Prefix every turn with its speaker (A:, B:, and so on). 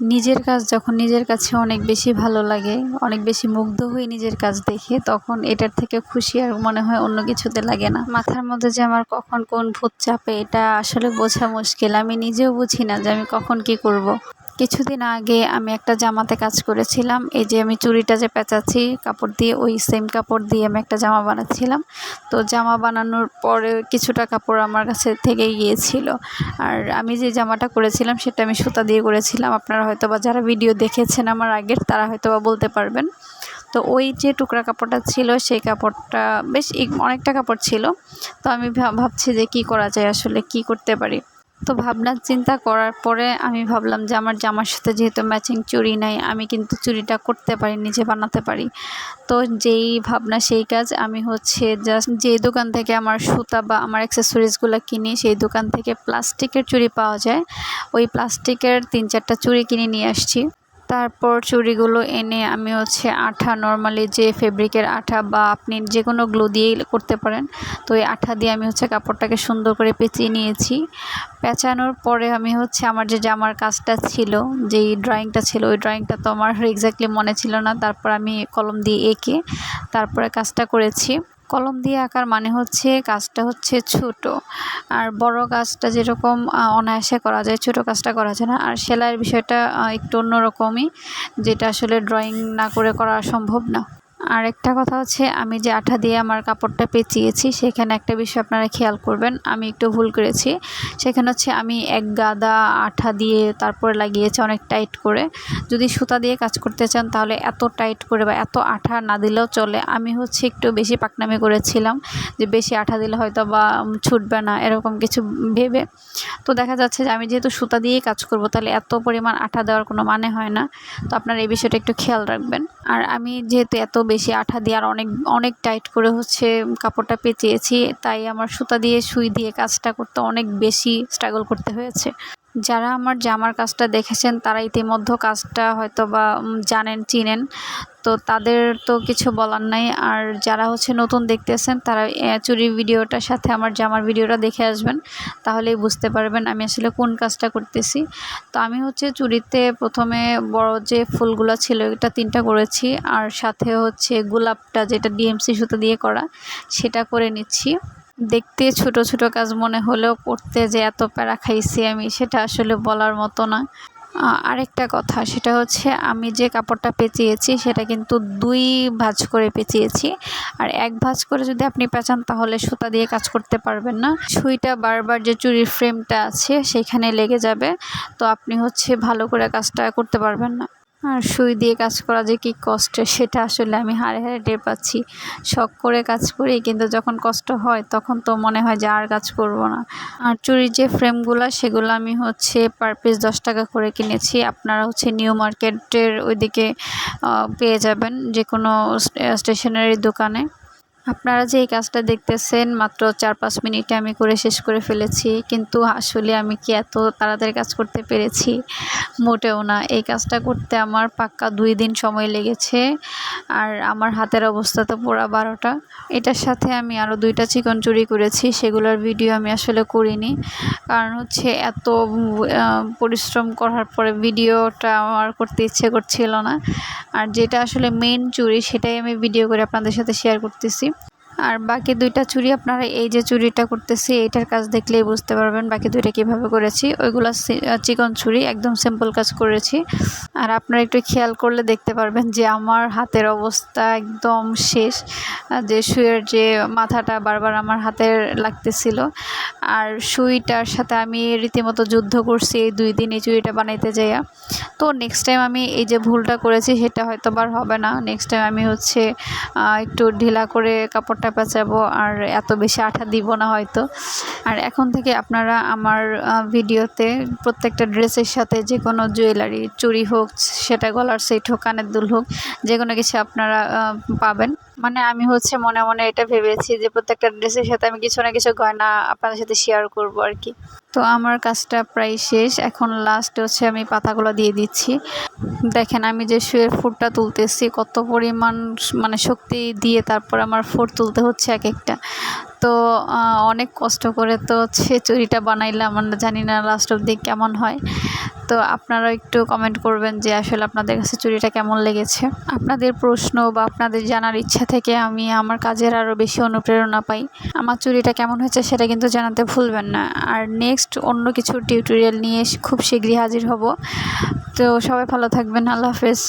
A: নিজের কাজ যখন নিজের কাছে অনেক বেশি ভালো লাগে, অনেক বেশি মুগ্ধ হই নিজের কাজ দেখে, তখন এটার থেকে খুশি আর মনে হয় অন্য কিছুতে লাগে না মাথার মধ্যে যে আমার কখন কোন ভূত চাপে, এটা আসলে বোঝা মুশকিল আমি নিজেও বুঝি না যে আমি কখন কি করব। কিছুদিন আগে আমি একটা জামাতে কাজ করেছিলাম। এই যে আমি চুড়িটা যে পেঁচাচ্ছি, কাপড় দিয়ে, ওই সেম কাপড় দিয়ে আমি একটা জামা বানাচ্ছিলাম। তো জামা বানানোর পরে কিছুটা কাপড় আমার কাছে থেকে গিয়েছিল। আর আমি যে জামাটা করেছিলাম, সেটা আমি সুতা দিয়ে করেছিলাম। আপনারা হয়তো বা যারা ভিডিও দেখেছেন আমার আগের, তারা হয়তো বা বলতে পারবেন। তো ওই যে টুকরা কাপড়টা ছিল, সেই কাপড়টা বেশ, অনেকটা কাপড় ছিল। তো আমি ভাবছি যে কি করা যায়, আসলে কি করতে পারি? তো ভাবনা চিন্তা করার পরে আমি ভাবলাম যে আমার জামার সাথে যেহেতু ম্যাচিং চুরি নাই, আমি কিন্তু চুড়িটা করতে পারি, নিজে বানাতে পারি। তো যেই ভাবনা, সেই কাজ আমি হচ্ছে জাস্ট যে দোকান থেকে আমার সুতা বা আমার অ্যাক্সেসরিজগুলো কিনি, সেই দোকান থেকে প্লাস্টিকের চুড়ি পাওয়া যায়। ওই প্লাস্টিকের তিন চারটা চুড়ি কিনে নিয়ে আসছি। তারপর চুড়িগুলো এনে আমি হচ্ছে আঠা নর্মালি যে ফেব্রিকের আঠা বা আপনি যে কোনো গ্লো দিয়েই করতে পারেন, তো এই আঠা দিয়ে আমি হচ্ছে কাপড়টাকে সুন্দর করে পেঁচিয়ে নিয়েছি। পেঁচানোর পরে আমি হচ্ছে আমার যে জামার কাজটা ছিল, যেই ড্রয়িংটা ছিল, ওই ড্রয়িংটা তো আমার এক্স্যাক্টলি মনে ছিল না, তারপর আমি কলম দিয়ে এঁকে তারপরে কাজটা করেছি। কলম দিয়ে আঁকার মানে হচ্ছে কাজটা হচ্ছে ছোট। আর বড় কাজটা যেরকম অনায়াসে করা যায়, ছোট কাজটা করা যায় না। আর সেলাইয়ের বিষয়টা একটু অন্যরকমই, যেটা আসলে ড্রয়িং না করে করা সম্ভব না। আর একটা কথা হচ্ছে, আমি যে আঠা দিয়ে আমার কাপড়টা পেঁচিয়েছি, সেখানে একটা বিষয় আপনারা খেয়াল করবেন, আমি একটু ভুল করেছি। সেখানে হচ্ছে আমি এক গাদা আঠা দিয়ে তারপরে লাগিয়েছি অনেক টাইট করে। যদি সুতা দিয়ে কাজ করতে চান, তাহলে এত টাইট করে বা এত আঠা না দিলেও চলে। আমি হচ্ছে একটু বেশি পাকনামি করেছিলাম, যে বেশি আঠা দিলে হয়তো বা ছুটবে না, এরকম কিছু ভেবে। তো দেখা যাচ্ছে যে আমি যেহেতু সুতা দিয়েই কাজ করব, তাহলে এত পরিমাণ আঠা দেওয়ার কোনো মানে হয় না। তো আপনারা এই বিষয়টা একটু খেয়াল রাখবেন। আর আমি যেহেতু এত বেশি আঠা দিয়ে আর অনেক অনেক টাইট করে হচ্ছে কাপড়টা পেঁচিয়েছি। তাই আমার সুতা দিয়ে, সুই দিয়ে কাজটা করতে অনেক বেশি স্ট্রাগল করতে হয়েছে। যারা আমার জামার কাজটা দেখেছেন, তারা ইতিমধ্যে কাজটা হয়তো বা জানেন, চিনেন। তো তাদের তো কিছু বলার নাই। আর যারা হচ্ছে নতুন দেখতেছেন তারা চুরি ভিডিওটার সাথে আমার জামার ভিডিওটা দেখে আসবেন। তাহলেই বুঝতে পারবেন আমি আসলে কোন কাজটা করতেছি। তো আমি হচ্ছে চুরিতে প্রথমে বড় যে ফুলগুলো ছিল, এটা তিনটা করেছি। আর সাথে হচ্ছে গোলাপটা যেটা ডিএমসি সুতো দিয়ে করা, সেটা করে নিচ্ছি। দেখতে ছোট ছোট কাজ মনে হলেও করতে যে এত প্যারা খাইছি আমি, সেটা আসলে বলার মতো না। আরেকটা কথা, সেটা হচ্ছে আমি যে কাপড়টা পেঁচিয়েছি, সেটা কিন্তু দুই ভাঁজ করে পেঁচিয়েছি। আর এক ভাঁজ করে যদি আপনি পেঁচান, তাহলে সুতা দিয়ে কাজ করতে পারবেন না। সুইটা বারবার যে চুরির ফ্রেমটা আছে, সেখানে লেগে যাবে। তো আপনি হচ্ছে ভালো করে কাজটা করতে পারবেন না। আর সুই দিয়ে কাজ করা যে কী কষ্ট, সেটা আসলে আমি হারে হারে টের পাচ্ছি। শখ করে কাজ করি, কিন্তু যখন কষ্ট হয়, তখন তো মনে হয় যে আর কাজ করব না। আর চুরির যে ফ্রেমগুলো, সেগুলো আমি হচ্ছে পার পিস দশ টাকা করে কিনেছি। আপনারা হচ্ছে নিউ মার্কেটের ওইদিকে পেয়ে যাবেন যে কোনো স্টেশনারি দোকানে। আপনারা যে এই কাজটা দেখতেছেন, মাত্র চার পাঁচ মিনিটে আমি করে শেষ করে ফেলেছি। কিন্তু আসলে আমি কি এত তাড়াতাড়ি কাজ করতে পেরেছি? মোটেও না। এই কাজটা করতে আমার পাক্কা দুই দিন সময় লেগেছে। আর আমার হাতের অবস্থা তো পোড়া বারোটা। এটার সাথে আমি আরও দুইটা চিকন চুরি করেছি। সেগুলোর ভিডিও আমি আসলে করিনি। কারণ হচ্ছে এত পরিশ্রম করার পরে ভিডিওটা আমার করতে ইচ্ছে করছিল না। আর যেটা আসলে মেন চুরি, সেটাই আমি ভিডিও করে আপনাদের সাথে শেয়ার করতেছি। আর বাকি দুইটা চুড়ি আপনারা এই যে চুড়িটা করতেছি এইটার কাজ দেখলেই বুঝতে পারবেন বাকি দুইটা কীভাবে করেছি। ওইগুলো চিকন চুড়ি একদম সিম্পল কাজ করেছি। আর আপনারা একটু খেয়াল করলে দেখতে পারবেন যে আমার হাতের অবস্থা একদম শেষ যে সুইয়ের যে মাথাটা বারবার আমার হাতের লাগতেছিল। আর সুইটার সাথে আমি রীতিমতো যুদ্ধ করছি এই দুই দিন এই চুড়িটা বানাইতে যাইয়া। তো নেক্সট টাইম আমি এই যে ভুলটা করেছি, সেটা হয়তো বার হবে না। নেক্সট টাইম আমি হচ্ছে একটু ঢিলা করে কাপড়টা পেঁচাবো আর এত বেশি আঠা দিব না হয়তো। আর এখন থেকে আপনারা আমার ভিডিওতে প্রত্যেকটা ড্রেসের সাথে যে কোনো জুয়েলারি চুরি হোক, সেটা গলার সেট হোক, কানের দুল হোক, যে কোনো কিছু আপনারা পাবেন। মানে আমি হচ্ছে মনে মনে এটা ভেবেছি যে প্রত্যেকটা ড্রেসের সাথে আমি কিছু না কিছু গয়না আপনাদের সাথে শেয়ার করব আর কি। তো আমার কাজটা প্রায় শেষ। এখন লাস্ট হচ্ছে আমি পাতাগুলো দিয়ে দিচ্ছি। দেখেন আমি যে শুয়ের ফুটটা তুলতেছি, কত পরিমাণ মানে শক্তি দিয়ে তারপর আমার ফুট তুলতে হচ্ছে এক একটা। তো অনেক কষ্ট করে তো হচ্ছে চুড়িটা বানাইলাম। আমরা জানি না লাস্ট অব্দি কেমন হয়। তো আপনারা একটু কমেন্ট করবেন যে আসলে আপনাদের কাছে চুরিটা কেমন লেগেছে। আপনাদের প্রশ্ন বা আপনাদের জানার ইচ্ছা থেকে আমি আমার কাজের আরও বেশি অনুপ্রেরণা পাই। আমার চুরিটা কেমন হয়েছে সেটা কিন্তু জানাতে ভুলবেন না। আর নেক্সট অন্য কিছু টিউটোরিয়াল নিয়ে খুব শীঘ্রই হাজির হব। তো সবাই ভালো থাকবেন। আল্লাহ হাফেজ।